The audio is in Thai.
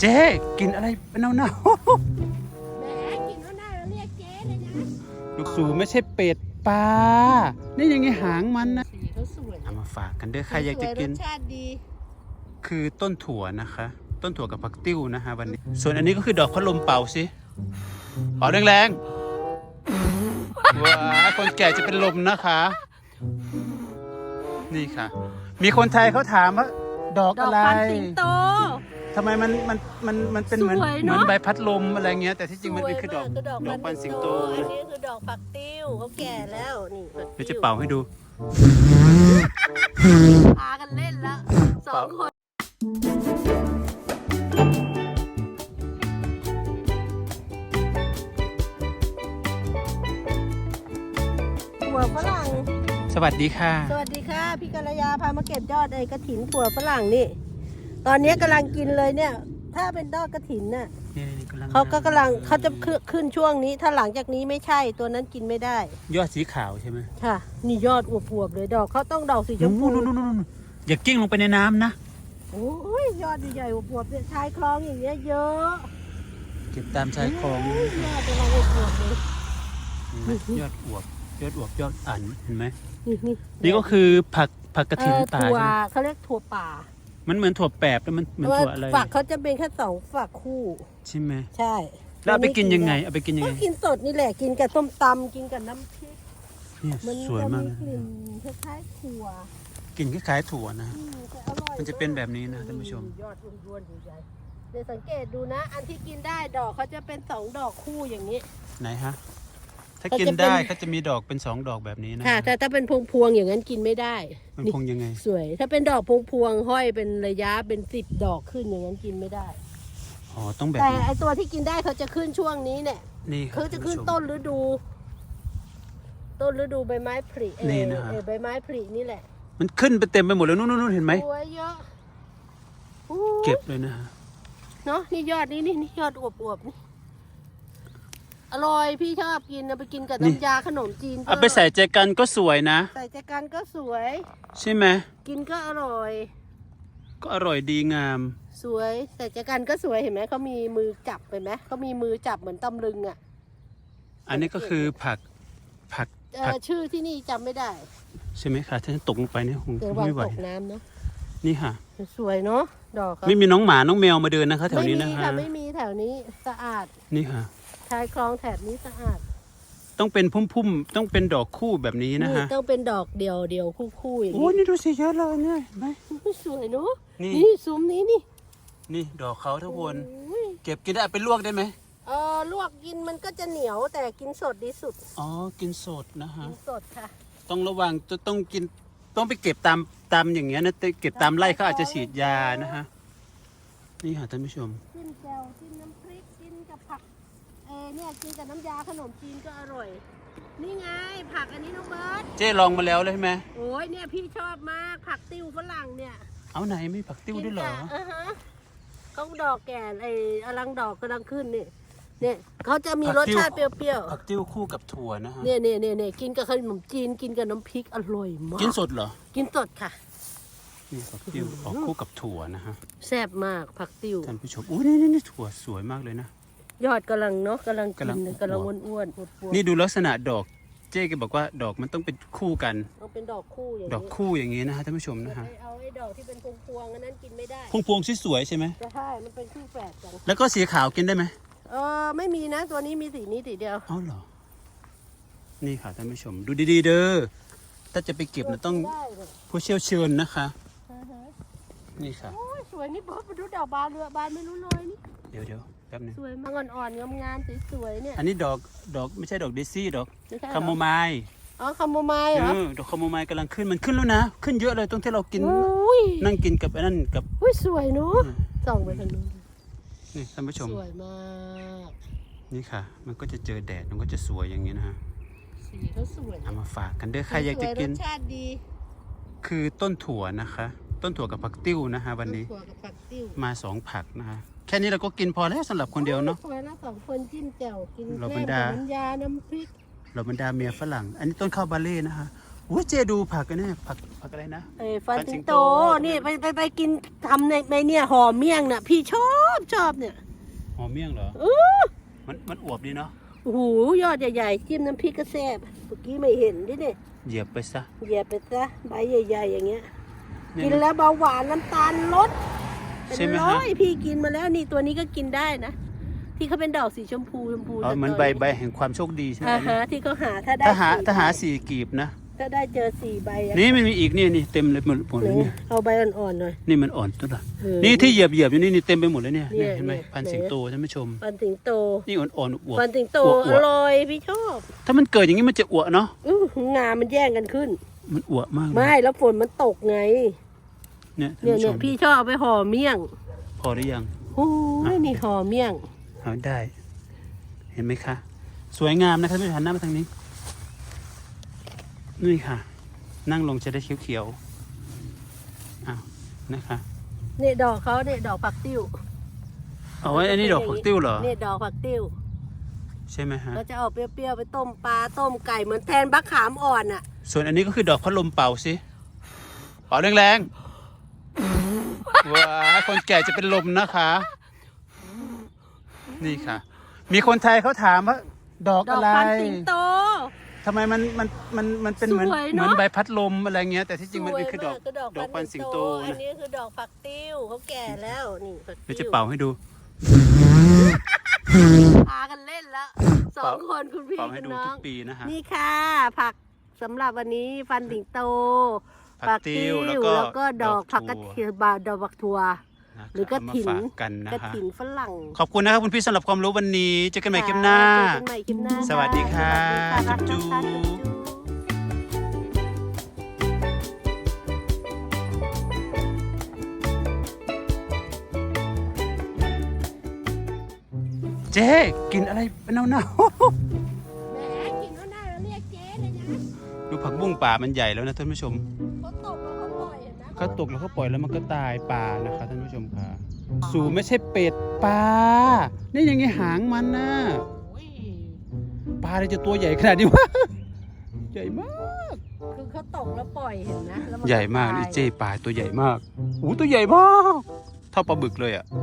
เจ๊กินอะไรเป็นเน่าแหมกินแล้วหน้าเราเรียกเจ๊เลยนะๆ ลูกสูไม่ใช่เป็ดปลา นี่ยังไงหางมันนะ สีเขาสวยเอามาฝากกันเด้อใครอยากจะกิน สวรสชาติดีคือต้นถั่วนะคะ ต้นถั่วกับผักติ้วนะฮะวันนี้ ส่วนอันนี้ก็คือดอกพัดลมเป่าสิเป่าแรงๆว้าคนแก่จะเป็นลมนะคะ นี่ค่ะ มีคนไทยเขาถามว่าดอกดออะกไร ฟันสิงโต ทำไมมันมันมันมันเป็นเหมือนสวยเหเนมือะอนใบพัดลมอะไรเงี้ยแต่ที่จริงมันเป็นคือดอกสวยมากดอกปันสิงโตอันนี้คือดอกปักติ้วเขาแก่แล้วนี่ปักเดี๋ยวติ้จะเป่าให้ดู พากันเล่นแล้วสองคนถั่วฝรั่ง สวัสดีค่ะ สวัสดีค่ะ พี่กัลยาพามาเก็บยอดไอ้กระถินถั่วฝรั่งนี่ ตอนนี้กำลังกินเลยเนี่ย ถ้าเป็นยอดกระถินน่ะนี่นี่กำลังเขาก็กำลังเขาจะขึ้นขึ้นช่วงนี้ ถ้าหลังจากนี้ไม่ใช่ตัวนั้นกินไม่ได้ ยอดสีขาวใช่ไหมค่ะ นี่ยอดอวบๆเลยดอกเขาต้องดอกสีชมพูนู่นนู่นนู่นนู่นอย่ากิ้งลงไปในน้ำนะ โอ้ยยอดใหญ่ๆอวบๆเนี่ยชายคลองอย่างเงี้ยเยอะเก็บตามชายคลองโยยอดกำลังอวบๆเลย เห็นไหมยอดอวบยอดอวบยอดอันเห็นไหมนี่นี่นี่ก็คือผักผักกระถินเอ่อป่าถั่วใช่ไหมเขาเรียกถั่วป่า มันเหมือนถั่วแปบแล้วมันเหมือนถั่วอะไรฝักเขาจะเป็นแค่สองฝักคู่ ใช่ไหมใช่แล้วเอาไปกินยังไงเอาไปกินยังก็ไงกินสดนี่แหละกินกับส้มตำกินกับน้ำพริกเนี่ยมันสวยจะมากมีเลยกลิ่นคล้ายๆถั่วกลิ่นคล้ายๆถั่วนะอืมแต่อร่อยมันจะเป็นแบบนี้นะท่านผู้ชมยอดอ้วนๆใหญ่ๆเดี๋ยวสังเกตดูนะ อันที่กินได้ดอกเขาจะเป็นสองดอกคู่อย่างนี้ ไหนฮะ ถ้าเขากินจะเป็นได้ก็จะมีดอกเป็นสองดอกแบบนี้นะค่ะแต่ถ้าเป็นพวงๆอย่างนั้นกินไม่ได้ มันนี่คงยังไง สวย ถ้าเป็นดอกพวงๆห้อยเป็นระยะเป็นสิบดอกขึ้นอย่างนั้นกินไม่ได้อ๋อต้องแบบแต่นี้ไอตัวที่กินได้เขาจะขึ้นช่วงนี้เนี่ยนี่ครับเขาจะขึ้นท่าผู้ชมต้นฤดู ต้นฤดูใบไม้ผลิเอนี่อนะฮะเออใบไม้ผลินี่แหละ มันขึ้นไปเต็มไปหมดแล้วนู่นนู่นเห็นไหมสวยเยอะอู้เก็บเลยนะฮะเนาะนี่ยอดนี่นี่นี่ยอดอวบๆนี่ อร่อยพี่ชอบกินเอาไปกินกับน้ำยาขนมจีนก็เอาไปใส่ใจกันก็สวยนะ ใส่ใจกันก็สวย ใช่ไหมกินก็อร่อย ก็อร่อยดีงาม สวยใส่ใจกันก็สวยเห็นไหมเขามีมือจับเห็นไหมเขามีมือจับเหมือนตำลึงอะอันนี้ก็คือผักผักเอผัอกชื่อที่นี่จำไม่ได้ใช่ไหมคะถ้าตกลงไปเนี่ยคงเดี๋ยววางไม่ไหวตกน้ำเนาะนี่ค่ะ สวยเนาะดอกเขาไม่มีน้องหมาน้องแมวมาเดินนะคะ แถวนี้ไม่นะมีคะค่ะไม่มีแถวนี้สะอาด นี่ค่ะ ชายคลองแถบนี้สะอาดต้องเป็นพุ่มๆ ต้องเป็นดอกคู่แบบนี้นะนี่ฮะ ต้องเป็นดอกเดียวเดียวคู่คู่ๆอย่างโอ้ยนี้นี่ดูสิเยอะเลยเนี่ยเห็นไหมอุ๊ยสวยเนาะนี่นี่ซุ้มนี้นี่ นี่ดอกเขาทุกคนโอ้ยเก็บกินได้เอาไปลวกได้ไหมเออลวกกินมันก็จะเหนียวแต่กินสดดีสุด อ๋อ กินสดนะฮะ กินสดค่ะ ต้องระวังจะต้องกินต้องไปเก็บตามตามอย่างเงี้ยนะแต่เก็บตามไร่เขาอาจจะฉีดยานะฮะ นี่ค่ะท่านผู้ชม กินแจ่วกินน้ำพริกกินกับผักเออเนี่ยกินกับน้ำยาขนมจีนก็อร่อย นี่ไงผักอันนี้น้องเบิร์ตเจ๊ลองมาแล้วเลยใช่ไหมโอ้ยเนี่ยพี่ชอบมากผักติ้วฝรั่งเนี่ยเอาไหนไม่ผักติ้วด้วยเหรอกินกับอ่าฮะเขาดอกแก่ไอ้อลังดอกกำลังขึ้นนี่เนี่ยเขาจะมีรสชาติเปรี้ยวผักติ้วคู่กับถั่วนะฮะๆเนี่ยเนี่ยเนี่ยเนี่ยกินกับขนมจีนกินกับน้ำพริกอร่อยมาก กินสดเหรอกินสดค่ะ นี่ผักติ้วออกคู่กับถั่วนะฮะแซ่บมากผักติ้วท่านผู้ชมอุ้ยนี่นี่นี่ถั่วสวยมากเลยนะ ยอดกำลังเนาะกำลังกิกำลังนกำลังอ้วนๆอวบๆนี่ดูลักษณะดอกเจ๊แกบอกว่าดอกมันต้องเป็นคู่กันต้องเป็นดอกคู่อย่างดอกนี้คู่อย่างนี้นะฮะท่านผู้ชมนะฮะไอ้เอาไอ้ดอกที่เป็นพวงๆอันนั้นกินไม่ได้พวงพวงๆสวยๆใช่ไหมจะใช่มันเป็นคู่แฝดกัน แล้วก็สีขาวกินได้ไหมเออไม่มีนะตัวนี้มีสีนี้สีเดียวอ๋อเหรอ นี่ค่ะท่านผู้ชม ดูดีๆ เด้อถ้าจะไปเก็บนะต้องได้เลยผู้เชี่ยวชาญนะคะอ่าฮะนี่ค่ะ โอ้ย สวยนี่บอกมาดูดอกบานเรือบานไม่รู้เลยนี่เดี๋ยวเดี๋ยวแป๊บหนึงสวยมากอ่อนๆงามๆสวยๆเนี่ยอันนี้ดอกดอกไม่ใช่ดอกเดซี่ดอกไม่ใช่เหรอคาโมไมล์อ๋อคาโมไมล์เหรอเออดอกคาโมไมล์กำลังขึ้นมันขึ้นแล้วนะ ขึ้นเยอะเลยตรงที่เรากิน อุ้ยนั่งกินกับไอ้นั่นกับอุ้ยสวยเนาะส่องไปทางนู้นนี่ท่านผู้ชมสวยมาก นี่ค่ะ มันก็จะเจอแดดมันก็จะสวยอย่างนี้นะฮะสีเขาสวยเอามาฝากกันเด้อใครอยากจะกิน สวยรสชาติดี คือต้นถั่วนะคะ ต้นถั่วกับผักติ้วนะฮะวันนี้ถั่วกับผักติ้วมาสองผักนะฮะแค่นี้เราก็กินพอแล้วสำหรับคนเดียวเนาะสวยแล้วสองคนจิ้มแจ่วกินเราแกบรล้รมดากับน้ำยาน้ำพริกเราบรรดาเมียฝรั่ง อันนี้ต้นข้าวบาเล่นะคะโอ้ยเจดูผักกันเนี่ยผักผักอะไรนะเอ้ยฟันฟันสิสิงงโตโตนี่ไปไปไปกินทำในในเนี่ยห่อเมี่ยงน่ะ พี่ชอบชอบเนี่ยหอมเมี่ยงเหรออู้มันมันอวบดีเนาะโอ้โหยอดใหญ่ๆจิ้มน้ำพริกก็แซ่บเมื่อกี้ไม่เห็นดิเนี่ยเหยียบไปซะเหยียบไปซะใบใหญ่ ๆ อย่างเงี้ยเนี่ย กินแล้วเบาหวานน้ำตาลลดเป็ใช่นไหมร้ฮะอยพี่กินมาแล้วนี่ตัวนี้ก็กินได้นะ ที่เขาเป็นดอกสีชมพูชมพูอ๋อเหมือนใบใบแห่งความโชคดีใช่ไหมอ่าฮะที่เขาหาถ้าได้ถ้าหาสี่ถ้าหาสี่กีบนะ ถ้าได้เจอสี่ใบอะนี่มันมีอีกนี่นี่เต็มเลยหมดหมดหเลนึ่ยงเนี่ยเอาใบอ่อนๆหน่อย นี่มันอ่อนตัวละเออ นี่ที่เหยียบเหยียบอยู่นี่นี่เต็มไปหมดเลยเนี่ยเนี่ยเนี่ยเห็นไหมเนี่ย พันสิงโตท่านผู้ชมฟันสิงโตนี่อ่อนอ่อนๆอวบฟันสิงโตอวบออวบร่อยพี่ชอบถ้ามันเกิดอย่างนี้มันจะอวบเนาะอื้องามันแย่งกันขึ้น มันอวบมากเลยไม่แล้วฝนมันตกไง เนี่ยท่านเนี่ยผู้ชเนี่ยมพี่ชอบเอาไปห่อเมี่ยงพอหรือยังโอ้ยนี่ห่อเมี่ยง เอาได้ เห็นไหมคะ สวยงามนะครับท่านผู้ชมหันหน้ามาทางนี้ นี่ค่ะ นั่งลงจะได้เขียวๆอ้าวนะคะเนี่ยดอกเขาเนี่ยดอกผักติ้วเอาไว้อันนี้ดอกผักติ้วเหรอเนี่ยดอกผักติ้ว ใช่ไหมฮะเราจะเอาเปรี้ยวๆไปต้มปลาต้มไก่เหมือนแทนบักขามอ่อนอะ ส่วนอันนี้ก็คือดอกพัดลมเป่าสิเป่าแรงๆว้าคนแก่จะเป็นลมนะคะ นี่ค่ะ มีคนไทยเขาถามว่า ดอกดออะกไรพันสิงโต ทำไมมันมันมันมันเป็นเหมือนสวยเหเนอะมือนใบพัดลมอะไรเงี้ยแต่ที่จริงมันเป็นสวยคือดอกมากคือดอกดอกพันสิงโตอันนะนี้คือดอกผักติ้วเขาแก่แล้วนี่ผักเดี๋ยวติ้จะวเป่าให้ดู พากันเล่นแล้วสองคนคุณพี่เป่าให้คุณดูน้อทุงกปีนะฮะ นี่ค่ะ ผักสำหรับวันนี้ฟันสิงโตผักติ้วแล้วก็แล้วก็ดอกดอกผักกระถั่วเทียมบาดอกผักถั่วนะ หรือกระถิ่นเอามาฝากกันนะกระคะถิ่นฝรั่งขอบคุณนะครับคุณพี่สำหรับความรู้วันนี้เจอกันใหม่คลิปหน้า เจอกันใหม่คลิปหน้าสวัสดีค่ะสวัสดีค่ะจุ๊บรักจุ๊นะคะบจุ๊บเจ๊กินอะไรเป็นเน่าแหมกินเขาได้แล้วเรียกเจ๊เลยนะ ๆ ดูผักบุ้งป่ามันใหญ่แล้วนะท่านผู้ชม เห็นไหมเขาตกแล้วเขาปล่อยแล้วมันก็ตายปลานะคะท่านผู้ชมค่ะ สูไม่ใช่เป็ดปลานี่ยังไงหางมันนะโอ้ยปลาอะไรจะตัวใหญ่ขนาดนี้วะใหญ่มาก คือเขาตกแล้วปล่อยเห็นนะแล้วนใหญ่มากตนี่ยเจ๊ปลาตัวใหญ่มากอู้ตัวใหญ่มากเท่าปลาบึกเลยอะอื